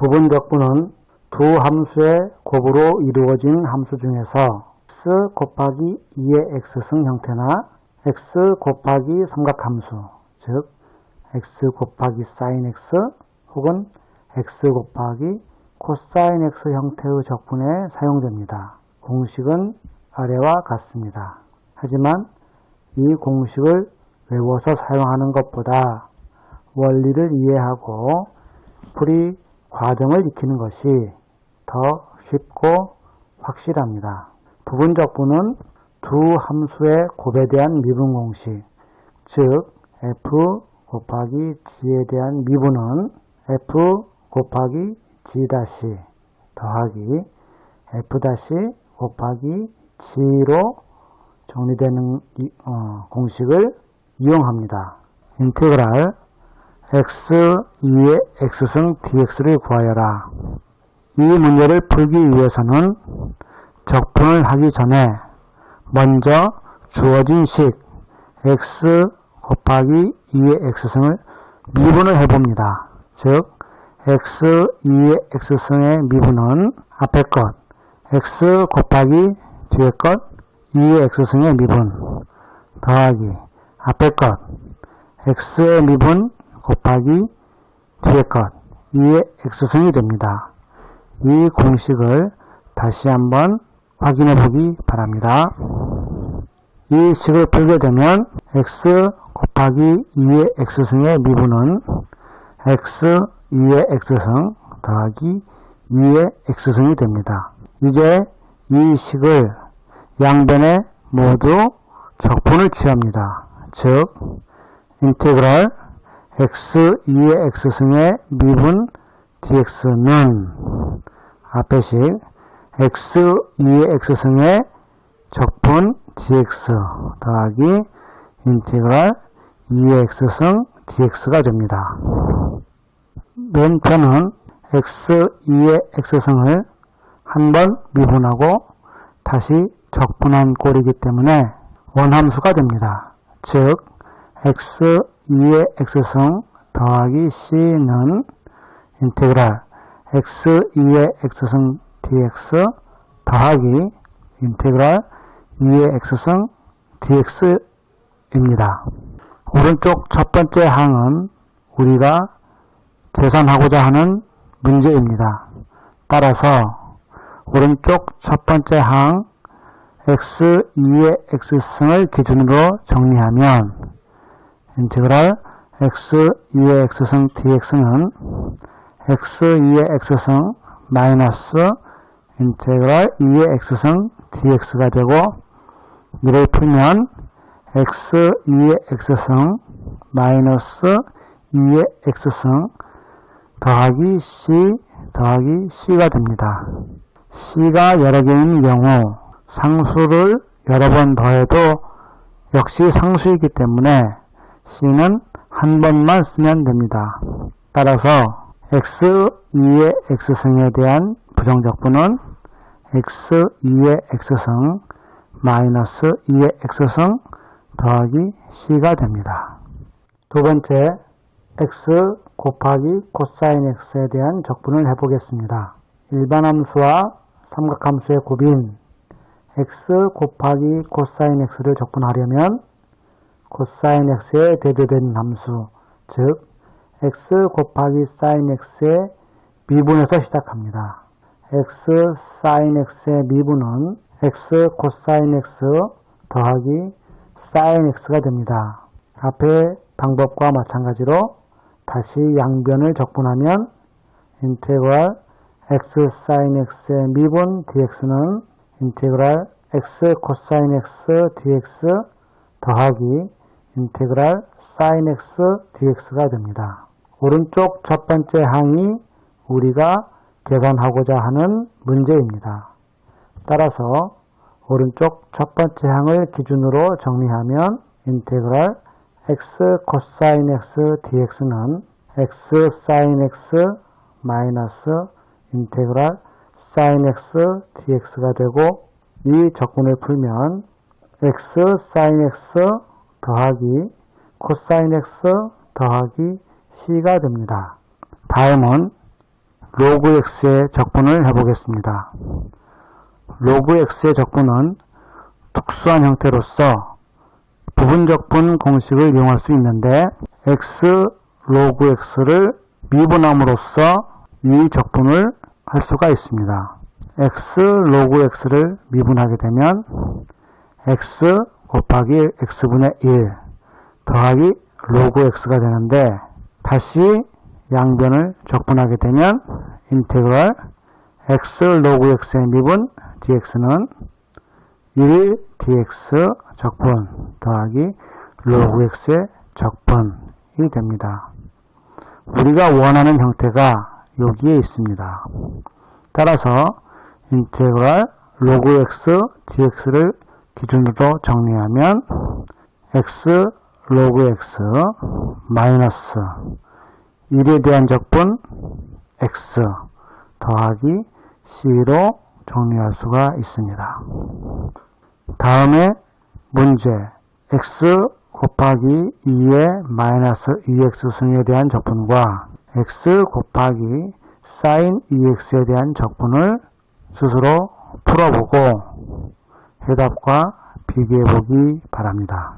부분적분은 두 함수의 곱으로 이루어진 함수 중에서 x 곱하기 2의 x승 형태나 x 곱하기 삼각함수, 즉 x 곱하기 sin x 혹은 x 곱하기 코사인 x 형태의 적분에 사용됩니다. 공식은 아래와 같습니다. 하지만 이 공식을 외워서 사용하는 것보다 원리를 이해하고 풀이 과정을 익히는 것이 더 쉽고 확실합니다. 부분적분은 두 함수의 곱에 대한 미분 공식, 즉 f 곱하기 g에 대한 미분은 f 곱하기 g 다시 더하기 f 다시 곱하기 g로 정리되는 이, 어, 공식을 이용합니다. 인테그랄 x 2의 x승 dx를 구하여라. 이 문제를 풀기 위해서는 적분을 하기 전에 먼저 주어진 식 x 곱하기 2의 x승을 미분을 해봅니다. 즉 x 2의 x승의 미분은 앞에 것 x 곱하기 뒤에 것 2의 x승의 미분 더하기 앞에 것 x의 미분 곱하기 뒤에 것 2의 x승이 됩니다. 이 공식을 다시 한번 확인해 보기 바랍니다. 이 식을 풀게 되면 x 곱하기 2의 x승의 미분은 x 2의 x승 더하기 2의 x승이 됩니다. 이제 이 식을 양변에 모두 적분을 취합니다. 즉 인테그랄 x 2의 x승의 미분 dx는 앞에 식 x 2의 x승의 적분 dx 더하기 인테그랄 2의 x승 dx가 됩니다. 맨편은 x 2의 x승을 한 번 미분하고 다시 적분한 꼴이기 때문에 원함수가 됩니다. 즉 x 2의 x승 더하기 c는 인테그랄 x 2의 x승 dx 더하기 인테그랄 2의 x승 dx입니다. 오른쪽 첫 번째 항은 우리가 계산하고자 하는 문제입니다. 따라서 오른쪽 첫 번째 항 x 2의 x승을 기준으로 정리하면 인테그랄 x 2의 x승 dx는 x 2의 x승 마이너스 인테그랄 2의 x승 dx가 되고 미래를 풀면 x 2의 x승 마이너스 2의 x승 더하기 c 더하기 c가 됩니다. c가 여러 개인 경우 상수를 여러 번 더해도 역시 상수이기 때문에 c는 한 번만 쓰면 됩니다. 따라서 x 2의 x승에 대한 부정적분은 x 2의 x승 마이너스 2의 x승 더하기 c가 됩니다. 두 번째 x 곱하기 코사인 x에 대한 적분을 해보겠습니다. 일반 함수와 삼각함수의 곱인 x 곱하기 코사인 x를 적분하려면 코사인 x에 대조된 함수, 즉 x 곱하기 sin x의 미분에서 시작합니다. x sin x의 미분은 x 코사인 x 더하기 sin x가 됩니다. 앞의 방법과 마찬가지로 다시 양변을 적분하면 인테그랄 x sin x의 미분 dx는 인테그랄 x 코사인 x dx 더하기 인테그랄 sin x dx가 됩니다. 오른쪽 첫 번째 항이 우리가 계산하고자 하는 문제입니다. 따라서 오른쪽 첫 번째 항을 기준으로 정리하면 인테그랄 x 코사인 x dx는 x sin x 마이너스 인테그랄 sin x dx가 되고 이 적분을 풀면 x sin x 더하기 코사인 x 더하기 c가 됩니다. 다음은 로그 x의 적분을 해보겠습니다. 로그 x의 적분은 특수한 형태로서 부분적분 공식을 이용할 수 있는데 x 로그 x를 미분함으로써 이 적분을 할 수가 있습니다. x 로그 x를 미분하게 되면 x 곱하기 x분의 1 더하기 로그 x가 되는데 다시 양변을 적분하게 되면 인테그랄 x 로그 x의 미분 dx는 1 dx 적분 더하기 로그 x의 적분이 됩니다. 우리가 원하는 형태가 여기에 있습니다. 따라서 인테그랄 로그 x dx를 기준으로 정리하면 x 로그 x 마이너스 1에 대한 적분 x 더하기 c로 정리할 수가 있습니다. 다음에 문제 x 곱하기 2의 마이너스 2x 승에 대한 적분과 x 곱하기 사인 2x에 대한 적분을 스스로 풀어보고 해답과 비교해 보기 바랍니다.